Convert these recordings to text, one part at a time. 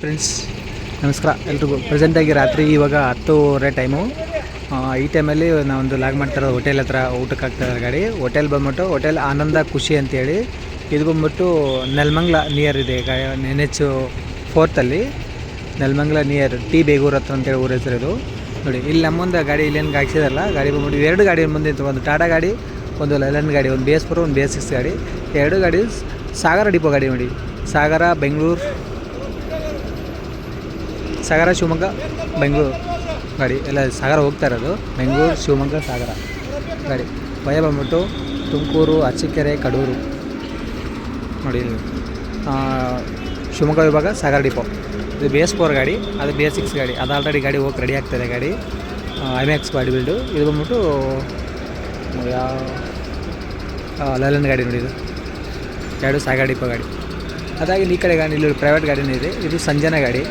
Friends ನಮಸ್ಕಾರ. ಎಲ್ರಿಗೂ ಪ್ರೆಸೆಂಟಾಗಿ ರಾತ್ರಿ ಇವಾಗ ಹತ್ತೂವರೆ ಟೈಮು ಈ ಟೈಮಲ್ಲಿ ನಾವೊಂದು ಲಾಗ್ ಮಾಡ್ತಾರೋ ಹೋಟೆಲ್ ಹತ್ರ, ಊಟಕ್ಕೆ ಆಗ್ತಾರೆ ಗಾಡಿ. ಹೋಟೆಲ್ ಬಂದ್ಬಿಟ್ಟು ಹೋಟೆಲ್ ಆನಂದ ಖುಷಿ ಅಂತೇಳಿ. ಇದು ಬಂದ್ಬಿಟ್ಟು ನೆಲಮಂಗ್ಲ ನಿಯರ್ ಇದೆ ಎನ್ ಎಚ್ ಫೋರ್ತಲ್ಲಿ ನೆಲಮಂಗ್ಲ ನಿಯರ್ ಟಿ ಬೇಗೂರು ಹತ್ರ ಅಂತೇಳಿ ಊರ ಹೆಸರು ಇದು. ನೋಡಿ, ಇಲ್ಲಿ ನಮ್ಮ ಮುಂದೆ ಗಾಡಿ ಇಲ್ಲೇನು ಹಾಕ್ಸಿದಾರಲ್ಲ, ಗಾಡಿ ಬಂದ್ಬಿಟ್ಟು ಎರಡು ಗಾಡಿ ಮುಂದೆ ಒಂದು ಟಾಟಾ ಗಾಡಿ, ಒಂದು ಲೈಲನ್ ಗಾಡಿ, ಒಂದು ಬಿ ಎಸ್ ಫೋರ್ ಒಂದು ಬಿ ಎಸ್ ಸಿಕ್ಸ್ ಗಾಡಿ. ಎರಡು ಗಾಡಿ ಸಾಗರ ಡಿಪೋ ಗಾಡಿ ನೋಡಿ. ಸಾಗರ ಬೆಂಗಳೂರು ಸಾಗರ, ಶಿವಮೊಗ್ಗ, ಬೆಂಗಳೂರು. ಗಾಡಿ, ಎಲ್ಲ ಸಾಗರ ಹೋಗ್ತಾ ಇರೋದು. ಬೆಂಗಳೂರು, ಶಿವಮೊಗ್ಗ, ಸಾಗರ. ಗಾಡಿ. ಭಯ ಬಂದ್ಬಿಟ್ಟು ತುಮಕೂರು ಅಚ್ಚಿಕೆರೆ ಕಡೂರು. ನೋಡಿ ಶಿವಮೊಗ್ಗ ವಿಭಾಗ, ಸಾಗರ ಡಿಪೋ. ಇದು ಬಿ ಎಸ್ ಫೋರ್ ಗಾಡಿ, ಅದು ಬಿ ಎಸ್ ಗಾಡಿ. ಅದು ಆಲ್ರೆಡಿ ಗಾಡಿ ಹೋಗಿ ರೆಡಿ ಆಗ್ತಾಯಿದೆ ಗಾಡಿ. ಐಮ್ಯಾಕ್ಸ್ ಬಾಡಿ ಬಿಲ್ಡು ಇದು ಬಂದ್ಬಿಟ್ಟು ಯಾವ ಲಲನ್ ಗಾಡಿ ನೋಡಿ ಇದು. ಎರಡು ಸಾಗರ ಡಿಪೋ ಗಾಡಿ. ಅದಾಗಿ ಈ ಕಡೆ ಗಾಡಿ ಇಲ್ಲಿ ಪ್ರೈವೇಟ್ ಗಾಡಿನೇ ಇದೆ. ಇದು ಸಂಜನಾ ಗಾಡಿ.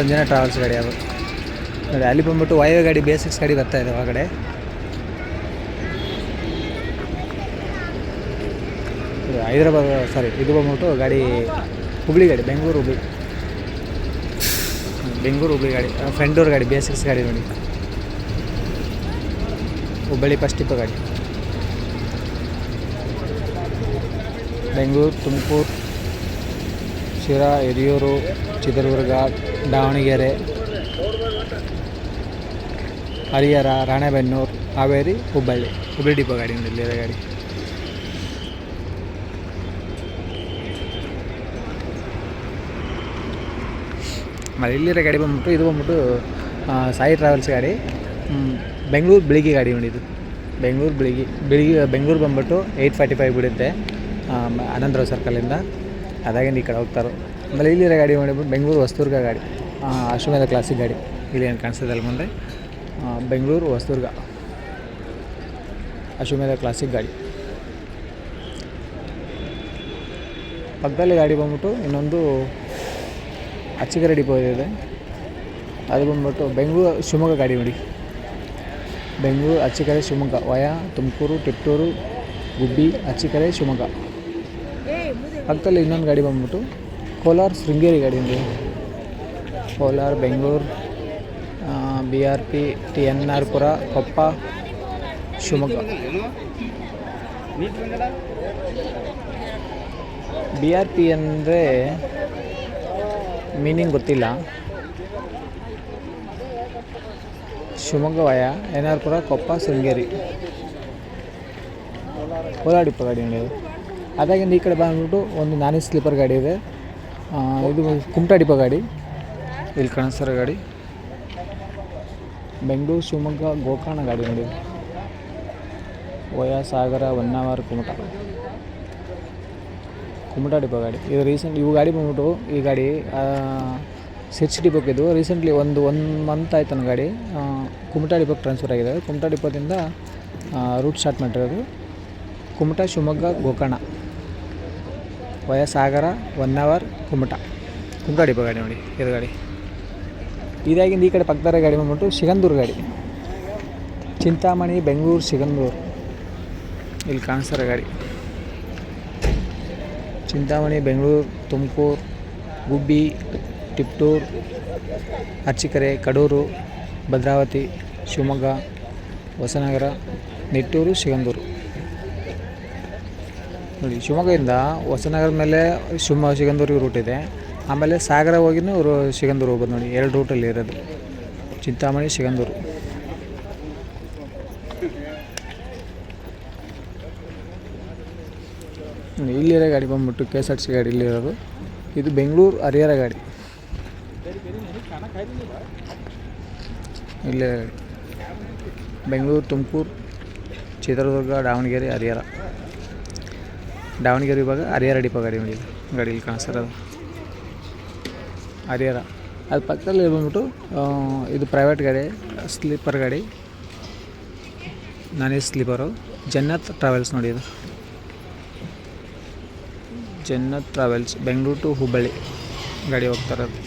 ಸಂಜನಾ ಟ್ರಾವೆಲ್ಸ್ ಗಾಡಿ ಅದು. ನೋಡಿ, ಅಲ್ಲಿ ಬಂದ್ಬಿಟ್ಟು ವಾಯು ಗಾಡಿ ಬೇಸಿಕ್ಸ್ ಗಾಡಿ ಬರ್ತಾ ಇದೆ ಒಳಗಡೆ. ಹೈದ್ರಾಬಾದ್ ಸಾರಿ ಇದು ಬಂದ್ಬಿಟ್ಟು ಗಾಡಿ ಹುಬ್ಳಿ ಗಾಡಿ, ಬೆಂಗಳೂರು ಹುಬ್ಳಿ. ಬೆಂಗಳೂರು ಹುಬ್ಳಿ ಗಾಡಿ ಫ್ರೆಂಡೂರ್ ಗಾಡಿ ಬೇಸಿಕ್ಸ್ ಗಾಡಿ ನೋಡಿ. ಹುಬ್ಬಳ್ಳಿ ಫಸ್ಟ್ ಇಪ್ಪ ಗಾಡಿ. ಬೆಂಗಳೂರು, ತುಮಕೂರು, ಶಿರಾ ಹಿರಿಯೂರು ಚಿತ್ರದುರ್ಗ, ದಾವಣಗೆರೆ, ಹರಿಹರ, ರಾಣೆಬೆನ್ನೂರು, ಹಾವೇರಿ, ಹುಬ್ಬಳ್ಳಿ. ಹುಬ್ಬಳ್ಳಿ ಡಿಪೋ ಗಾಡಿ ನೋಡಿ ಗಾಡಿ. ಮತ್ತು ಇಲ್ಲಿರೋ ಗಾಡಿ ಬಂದ್ಬಿಟ್ಟು, ಇದು ಬಂದ್ಬಿಟ್ಟು ಸಾಯಿ ಟ್ರಾವೆಲ್ಸ್ ಗಾಡಿ. ಬೆಂಗಳೂರು ಬೆಳಿಗ್ಗೆ ಗಾಡಿ ನೋಡಿ ಇದು. ಬೆಂಗಳೂರು ಬೆಳಿಗ್ಗೆ ಬೆಳಿಗ್ಗೆ ಬೆಂಗಳೂರು ಬಂದ್ಬಿಟ್ಟು ಏಯ್ಟ್ ಫಾರ್ಟಿ ಫೈವ್ ಬಿಡುತ್ತೆ ಅನಂತರಾವ್ ಸರ್ಕಲಿಂದ ಅದಾಗಿಂದ ಈ ಕಡೆ ಹೋಗ್ತಾರೋ. ಆಮೇಲೆ ಇಲ್ಲಿರೋ ಗಾಡಿ ಮಾಡಿಬಿಟ್ಟು ಬೆಂಗಳೂರು ಹೊಸದುರ್ಗ ಗಾಡಿ. ಅಶ್ವಮೇಧ ಕ್ಲಾಸಿಕ್ ಗಾಡಿ. ಇಲ್ಲಿ ಏನು ಕಾಣಿಸ್ತದೆ ಅಲ್ಲಿ ಮುಂದೆ? ಬೆಂಗಳೂರು ಹೊಸದುರ್ಗ. ಅಶ್ವಮೇಧ ಕ್ಲಾಸಿಕ್ ಗಾಡಿ. ಪಕ್ಕದಲ್ಲಿ ಗಾಡಿ ಬಂದ್ಬಿಟ್ಟು ಇನ್ನೊಂದು ಅಚ್ಚಿಗೆರೆ ಡಿಪೋ ಇದೆ. ಅದು ಬಂದ್ಬಿಟ್ಟು ಬೆಂಗಳೂರು ಶಿವಮೊಗ್ಗ ಗಾಡಿ ನೋಡಿ. ಬೆಂಗಳೂರು ಅಚ್ಚಿಕರೆ ಶಿವಮೊಗ್ಗ, ವಯಾ, ತುಮಕೂರು, ತಿಪ್ಟೂರು, ಗುಬ್ಬಿ, ಅಚ್ಚಿಕರೆ ಶಿವಮೊಗ್ಗ. ಪಕ್ಕದಲ್ಲಿ ಇನ್ನೊಂದು ಗಾಡಿ ಬಂದ್ಬಿಟ್ಟು ಕೋಲಾರ ಶೃಂಗೇರಿ ಗಾಡಿ ఉంది Kolar, Bengaluru B R P, T N R Pura, Koppa, Shivamogga. B R P ಅಂದರೆ ಮೀನಿಂಗ್ ಗೊತ್ತಿಲ್ಲ. ಶಿವಮೊಗ್ಗ ವಯ, ಎನ್ ಆರ್ ಪುರ, ಕೊಪ್ಪ, ಶೃಂಗೇರಿ. ಕೋಲಾರ ಡಿಪ್ಪ ಗಾಡಿ ನೋಡಿ ಅದು ಅದಾಗಿಂದ ಈ ಕಡೆ ಬಂದ್ಬಿಟ್ಟು ಒಂದು ನಾನಿ ಸ್ಲೀಪರ್ ಗಾಡಿ ಇದೆ. ಇದು ಕುಮಟಾ ಡಿಪೋ ಗಾಡಿ. ಇಲ್ಲಿ ಕಾಣಿಸ್ತಾರ ಗಾಡಿ. ಬೆಂಗಳೂರು ಶಿವಮೊಗ್ಗ ಗೋಕರ್ಣ ಗಾಡಿ ನೋಡಿ. ವಯ ಸಾಗರ ಹೊನ್ನಾವರ ಕುಮಟಾ. ಕುಮಟಾ ಡಿಪೋ ಗಾಡಿ. ಇದು ರೀಸೆಂಟ್ ಇವು ಗಾಡಿ ಬಂದ್ಬಿಟ್ಟು ಈ ಗಾಡಿ ಸಿರ್ಚ್ ಡಿಪೋಕ್ಕೆ ಇದು. ರೀಸೆಂಟ್ಲಿ ಒಂದು ಒನ್ ಮಂತ್ ಆಯ್ತು ನನ್ನ ಗಾಡಿ. ಕುಮಟಾ ಡಿಪೋಗೆ ಟ್ರಾನ್ಸ್ಫರ್ ಆಗಿದೆ. ಕುಮಟಾ ಡಿಪೋದಿಂದ ರೂಟ್ ಸ್ಟಾರ್ಟ್ ಮಾಡಿರೋದು Kumta Shivamogga Gokarna. Via Sagara one hour Kumta. Depot ಗಾಡಿ ನೋಡಿ ಇದು ಗಾಡಿ. ಇದಾಗಿಂದ ಈ ಕಡೆ ಪಕ್ಕದಾರ ಗಾಡಿ ಬಂದ್ಬಿಟ್ಟು ಸಿಗಂದೂರು ಗಾಡಿ. ಚಿಂತಾಮಣಿ, ಬೆಂಗಳೂರು ಸಿಗಂದೂರು ಇಲ್ಲಿ ಕಾಣಿಸ್ತಾರೆ ಗಾಡಿ. ಚಿಂತಾಮಣಿ, ಬೆಂಗಳೂರು, ತುಮಕೂರು, ಗುಬ್ಬಿ ಟಿಪ್ಟೂರು ಅರ್ಚಿಕೆರೆ, ಕಡೂರು, ಭದ್ರಾವತಿ, ಶಿವಮೊಗ್ಗ, ಹೊಸನಗರ, ನಿಟ್ಟೂರು ಸಿಗಂದೂರು ನೋಡಿ, ಶಿವಮೊಗ್ಗದಿಂದ ಹೊಸನಗರದ ಮೇಲೆ ಶಿವಮೊಗ್ಗ ಸಿಗಂದೂರಿಗೆ ರೂಟ್ ಇದೆ. ಆಮೇಲೆ ಸಾಗರ ಹೋಗಿನೂ ಇವರು ಸಿಗಂದೂರು ಹೋಗ್ಬೋದು ನೋಡಿ, ಎರಡು ರೂಟಲ್ಲಿ ಇರೋದು. ಚಿಂತಾಮಣಿ ಸಿಗಂದೂರು ಇಲ್ಲಿರೋ ಗಾಡಿ ಬಂದ್ಬಿಟ್ಟು ಕೆ ಎಸ್ ಆರ್ ಸಿ ಗಾಡಿ ಇಲ್ಲಿರೋದು. ಇದು ಬೆಂಗಳೂರು ಹರಿಹರ ಗಾಡಿ. ಇಲ್ಲೇ ಬೆಂಗಳೂರು ತುಮಕೂರು, ಚಿತ್ರದುರ್ಗ, ದಾವಣಗೆರೆ, ಹರಿಹರ. ದಾವಣಗೆರೆ ವಿಭಾಗ ಹರಿಹರ ಡಿಪೋ ಗಾಡಿ ನೋಡಿ ಗಾಡಿಯಲ್ಲಿ ಕಾಣಿಸ್ತಿರೋದು ಹರಿಹರ. ಅದು ಪಕ್ಕದಲ್ಲಿ ಬಂದ್ಬಿಟ್ಟು ಇದು ಪ್ರೈವೇಟ್ ಗಾಡಿ ಸ್ಲೀಪರ್ ಗಾಡಿ. ನಾನೇ ಸ್ಲೀಪರು ಜನ್ನತ್ ಟ್ರಾವೆಲ್ಸ್ ನೋಡಿ ಇದು. ಜನ್ನತ್ ಟ್ರಾವೆಲ್ಸ್ ಬೆಂಗಳೂರು ಟು ಹುಬ್ಬಳ್ಳಿ ಗಾಡಿ ಹೋಗ್ತಾ ಇರೋದು.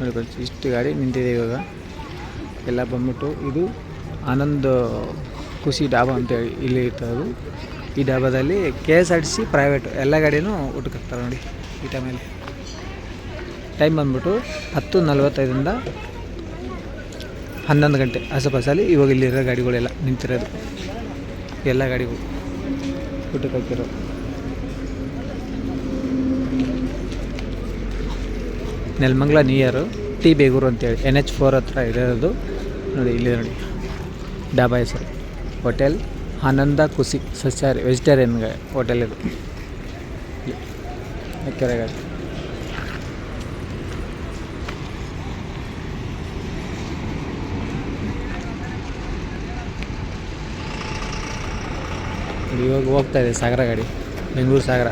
ನೋಡಿ ಇಷ್ಟು ಗಾಡಿ ನಿಂತಿದೆ ಇವಾಗ. ಎಲ್ಲ ಬಂದ್ಬಿಟ್ಟು ಇದು ಆನಂದ್ ಖುಷಿ ಡಾಬಾ ಅಂತೇಳಿ ಇಲ್ಲಿ ಇರ್ತದೆ ಈ ಡಾಬಾದಲ್ಲಿ K S R T C private ಎಲ್ಲ ಗಾಡಿನೂ ಊಟಕ್ಕೆ ಹಾಕ್ತಾರೆ ನೋಡಿ ಈ ಟೈಮಲ್ಲಿ. ಟೈಮ್ ಬಂದ್ಬಿಟ್ಟು ಹತ್ತು ನಲ್ವತ್ತೈದರಿಂದ ಹನ್ನೊಂದು ಗಂಟೆ ಆಸುಪಾಸಲ್ಲಿ ಇವಾಗ ಇಲ್ಲಿರೋ ಗಾಡಿಗಳೆಲ್ಲ ನಿಂತಿರೋದು. ಎಲ್ಲ ಗಾಡಿಗಳು ಊಟಕ್ಕೆ ಹಾಕಿರೋ ನೆಲಮಂಗ್ಲ ನಿಯರು ಟಿ ಬೇಗೂರು ಅಂತೇಳಿ ಎನ್ ಎಚ್ ಫೋರ್ ಹತ್ರ ಇರೋದು. ನೋಡಿ, ಇಲ್ಲಿ ನೋಡಿ, ಡಾಬಾ ಹೆಸರು. ಹೋಟೆಲ್ ಆನಂದ ಖುಷಿ ಸಸ್ಯಾಹಾರಿ ವೆಜಿಟೇರಿಯನ್ ಹೋಟೆಲ್ ಇದು ಕೆರೆಗಾಡಿ ಇವಾಗ ಹೋಗ್ತಾ ಇದೆ ಸಾಗರ ಗಾಡಿ, ಬೆಂಗಳೂರು ಸಾಗರ.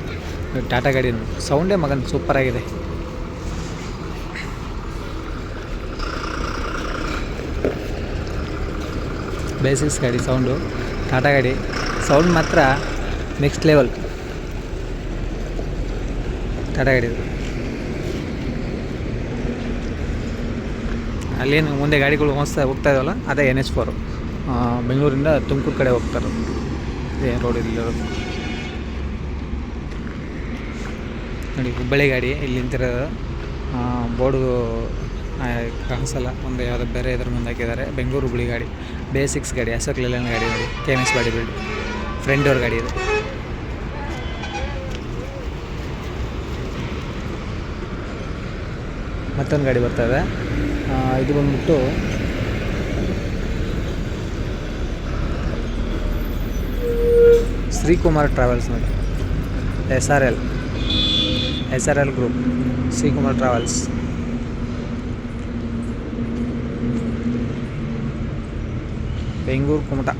ಟಾಟಾ ಗಾಡಿ ಸೌಂಡೇ ಮಗನ್ ಸೂಪರ್ ಬೇಸಿಕ್ಸ್ ಗಾಡಿ ಸೌಂಡು ಟಾಟಾ ಗಾಡಿ. ಸೌಂಡ್ ಮಾತ್ರ ನೆಕ್ಸ್ಟ್ ಲೆವೆಲ್ ಟಾಟಾ ಗಾಡಿ ಅಲ್ಲೇನು, ಮುಂದೆ ಗಾಡಿಗಳು ಹೋಗ್ತಾ ಹೋಗ್ತಾ ಇದಾವಲ್ಲ? ಅದೇ ಎನ್ ಎಚ್ ಫೋರು ಬೆಂಗಳೂರಿಂದ ತುಮಕೂರು ಕಡೆ ಹೋಗ್ತಾರೆ. ಇದೇ ರೋಡ್ ಇಲ್ಲಿರೋದು ನೋಡಿ, ಹುಬ್ಬಳ್ಳಿ ಗಾಡಿ, ಇಲ್ಲಿ ನಿಂತಿರೋದು. ಬೋರ್ಡು ಕಾಣಿಸಲ್ಲ ಒಂದು ಯಾವುದೋ ಬೇರೆ ಇದ್ರ ಮುಂದೆ ಹಾಕಿದ್ದಾರೆ. ಬೆಂಗಳೂರು ಹುಬ್ಳಿ ಗಾಡಿ ಬೇಸಿಕ್ಸ್ ಗಾಡಿ ಅಶೋಕ್ ಲೇಲನ್ ಗಾಡಿ ನೋಡಿ. K M S body build friend ಅವ್ರ ಗಾಡಿ ಇದು. ಮತ್ತೊಂದು ಗಾಡಿ ಬರ್ತಾ ಇದೆ. ಇದು ಬಂದ್ಬಿಟ್ಟು ಶ್ರೀಕುಮಾರ್ ಟ್ರಾವೆಲ್ಸ್ ನೋಡಿ. S R L S R L group Shrikumar travels. Bengaluru Kumta.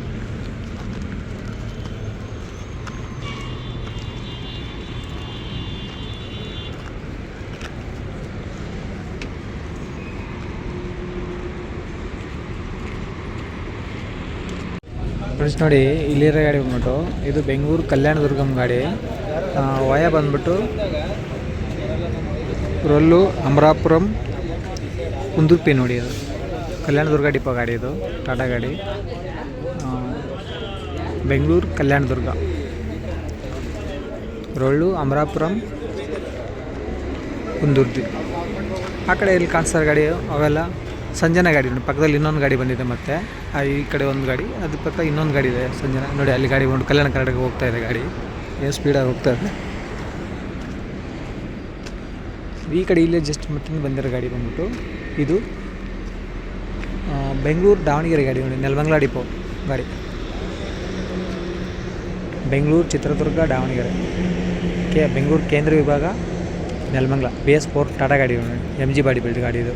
Friends ನೋಡಿ ಇಲ್ಲಿರೋ ಗಾಡಿ ಬಂದ್ಬಿಟ್ಟು ಇದು ಬೆಂಗಳೂರು ಕಲ್ಯಾಣದುರ್ಗಂ ಗಾಡಿ. ಆ, ವಯ ಬಂದ್ಬಿಟ್ಟು ರೊಲ್ಲು ಅಮರಾಪುರಂ ಕುಂದುರ್ಪಿ ನೋಡಿ ಇದು ಕಲ್ಯಾಣದುರ್ಗ ಡಿಪೋ ಗಾಡಿ ಇದು, ಟಾಟಾ ಗಾಡಿ. ಬೆಂಗಳೂರು ಕಲ್ಯಾಣದುರ್ಗ. ರೊಳ್ಳು, ಅಮರಾಪುರಂ, ಕುಂದುರ್ದಿ. ಆ ಕಡೆ ಇಲ್ಲಿ ಕಾಣಿಸ್ತಾ ಗಾಡಿ ಅವೆಲ್ಲ ಸಂಜನಾ ಗಾಡಿ ನೋಡಿ ಪಕ್ಕದಲ್ಲಿ ಇನ್ನೊಂದು ಗಾಡಿ ಬಂದಿದೆ ಮತ್ತೆ. ಈ ಕಡೆ ಒಂದು ಗಾಡಿ, ಅದ್ರ ಪಕ್ಕ ಇನ್ನೊಂದು ಗಾಡಿ ಇದೆ ಸಂಜನಾ. ನೋಡಿ, ಅಲ್ಲಿ ಗಾಡಿ ಬಂದು ಕಲ್ಯಾಣ ಕರ್ನಾಟಕ ಹೋಗ್ತಾ ಇದೆ ಗಾಡಿ. ಏನು ಸ್ಪೀಡಾಗಿ ಹೋಗ್ತಾ ಇದೆ. ಈ ಕಡೆ ಇಲ್ಲೇ ಜಸ್ಟ್ ಮತ್ತೆ ಬಂದಿರೋ ಗಾಡಿ ಬಂದ್ಬಿಟ್ಟು ಇದು ಬೆಂಗಳೂರು ದಾವಣಗೆರೆ ಗಾಡಿ ನೋಡಿ, ನೆಲಮಂಗ್ಲ ಡಿಪೋ ಗಾಡಿ. ಬೆಂಗಳೂರು ಚಿತ್ರದುರ್ಗ ದಾವಣಗೆರೆ. ಕೆ, ಬೆಂಗಳೂರು ಕೇಂದ್ರ ವಿಭಾಗ Nelamangala. B S four Tata ಗಾಡಿ ನೋಡಿ ಎಂ ಜಿ ಬಾಡಿ ಬಿಲ್ಡ್ ಗಾಡಿ ಇದು.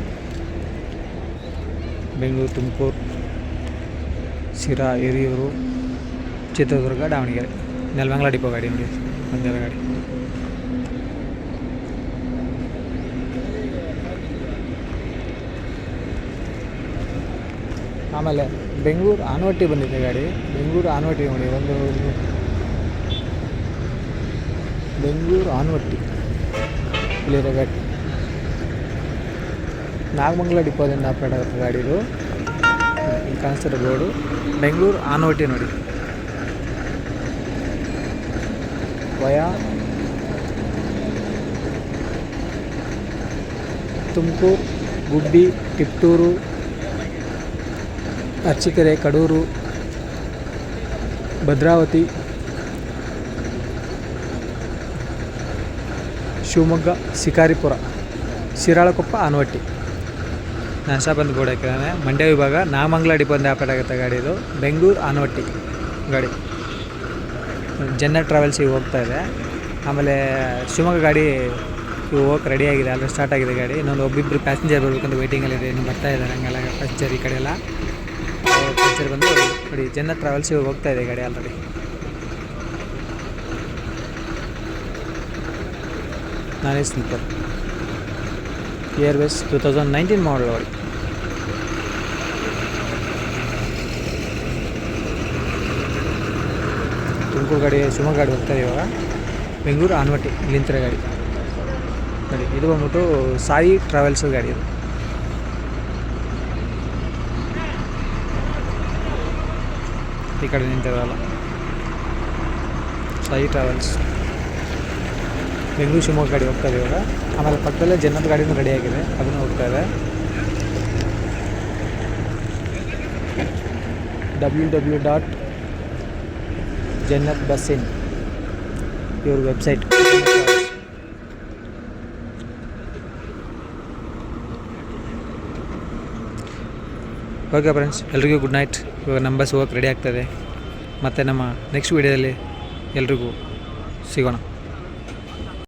ಬೆಂಗಳೂರು ತುಮಕೂರು, ಶಿರಾ, ಹಿರಿಯೂರು, ಚಿತ್ರದುರ್ಗ, ದಾವಣಗೆರೆ. ನೆಲಮಂಗ್ಲ ಡಿಪೋ ಗಾಡಿ ನೋಡಿ ಬಂದಿರೋ ಗಾಡಿ. ಆಮೇಲೆ ಬೆಂಗಳೂರು ಆನವಟ್ಟಿ ಬಂದಿದೆ ಗಾಡಿ. ಬೆಂಗಳೂರು ಆನವಟ್ಟಿ ನೋಡಿ, ಒಂದು ಬೆಂಗಳೂರು ಆನವಟ್ಟಿ. ಇಲ್ಲಿರೋ ಗಾಡಿ. ನಾಗಮಂಗಲ ಡಿಪೋದಿಂದ ಆಪ್ರೇಟ್ ಆಗುತ್ತೆ ಗಾಡಿದು ಇಲ್ಲಿ ಕಾಣಿಸ್ತಿರೋ ಬೆಂಗಳೂರು ಆನವಟ್ಟಿ ನೋಡಿ. ವಯಾ ತುಮಕೂರು, ಗುಬ್ಬಿ ತಿಪ್ಟೂರು ಅರ್ಚಿಕೆರೆ, ಕಡೂರು, ಭದ್ರಾವತಿ, ಶಿವಮೊಗ್ಗ, ಶಿಕಾರಿಪುರ, ಶಿರಾಳಕೊಪ್ಪ, ಆನವಟ್ಟಿ. ನಾಶ ಬಂದು ಬೋರ್ಡ್ ಹಾಕಿದ್ದಾನೆ. ಮಂಡ್ಯ ವಿಭಾಗ, ನಾಮಂಗ್ಲ ಡಿಪೋಂದ ಆಪರೇಟ್ ಗಾಡಿ ಇದು. ಬೆಂಗಳೂರು, ಆನವಟ್ಟಿ ಗಾಡಿ. ಜನ್ನ ಟ್ರಾವೆಲ್ಸಿಗೆ ಹೋಗ್ತಾ ಇದೆ. ಆಮೇಲೆ ಶಿವಮೊಗ್ಗ ಗಾಡಿ ಹೋಗಕ್ಕೆ ರೆಡಿ ಆಗಿದೆ. ಅಲ್ಲಿ ಸ್ಟಾರ್ಟ್ ಆಗಿದೆ ಗಾಡಿ. ಇನ್ನೊಂದು ಒಬ್ಬಿಬ್ಬರು ಪ್ಯಾಸೆಂಜರ್ ಬರ್ಬೇಕಂತ ವೇಟಿಂಗಲ್ಲಿದೆ ಇನ್ನು ಬರ್ತಾ ಇದ್ದಾರೆ ಹಂಗೆಲ್ಲ ಪ್ಯಾಸೆಂಜರ್ ಈ ಕಡೆ ಎಲ್ಲ. ಪ್ಯಾಸೆಂಜರ್ ಬಂದು ನೋಡಿ ಜನ್ನ ಟ್ರಾವೆಲ್ಸ್ ಇವಾಗ ಹೋಗ್ತಾ ಇದೆ ಗಾಡಿ ಆಲ್ರೆಡಿ ನಾನೇ sleeper airways two thousand nineteen model ಗಾಡಿ ತುಮಕೂರು ಗಾಡಿ, ಶಿವಮೊಗ್ಗ ಗಾಡಿ ಹೋಗ್ತಾ ಇದೆ ಇವಾಗ. ಬೆಂಗಳೂರು ಆನ್ವಟ್ಟಿ ಇಲ್ಲಿಂತರ ಗಾಡಿ. ನೋಡಿ, ಇದು ಬಂದ್ಬಿಟ್ಟು ಸಾಯಿ ಟ್ರಾವೆಲ್ಸ್ ಗಾಡಿ ಇದು. ಈ ಕಡೆ ನಿಂತಿರೋಲ್ಲ. ಸಾಯಿ ಟ್ರಾವೆಲ್ಸ್ ಬೆಂಗಳೂರು ಶಿವಮೊಗ್ಗ ಗಾಡಿ ಹೋಗ್ತಾ ಇದೆ ಇವಾಗ. ಆಮೇಲೆ ಪಕ್ಕದಲ್ಲೇ ಜನ್ನದ ಗಾಡಿನೂ ರೆಡಿ ಆಗಿದೆ. ಅದನ್ನು ಹೋಗ್ತಾ ಇದೆ. W W dot Jannat bus in ಇವ್ರ ವೆಬ್ಸೈಟ್ ಓಕೆ ಫ್ರೆಂಡ್ಸ್ ಎಲ್ರಿಗೂ ಗುಡ್ ನೈಟ್ ಇವಾಗ ನಮ್ಮ ಬಸ್ ಹೋಗಕ್ಕೆ ರೆಡಿ ಆಗ್ತದೆ. ಮತ್ತು ನಮ್ಮ ನೆಕ್ಸ್ಟ್ ವೀಡಿಯೋದಲ್ಲಿ ಎಲ್ರಿಗೂ ಸಿಗೋಣ.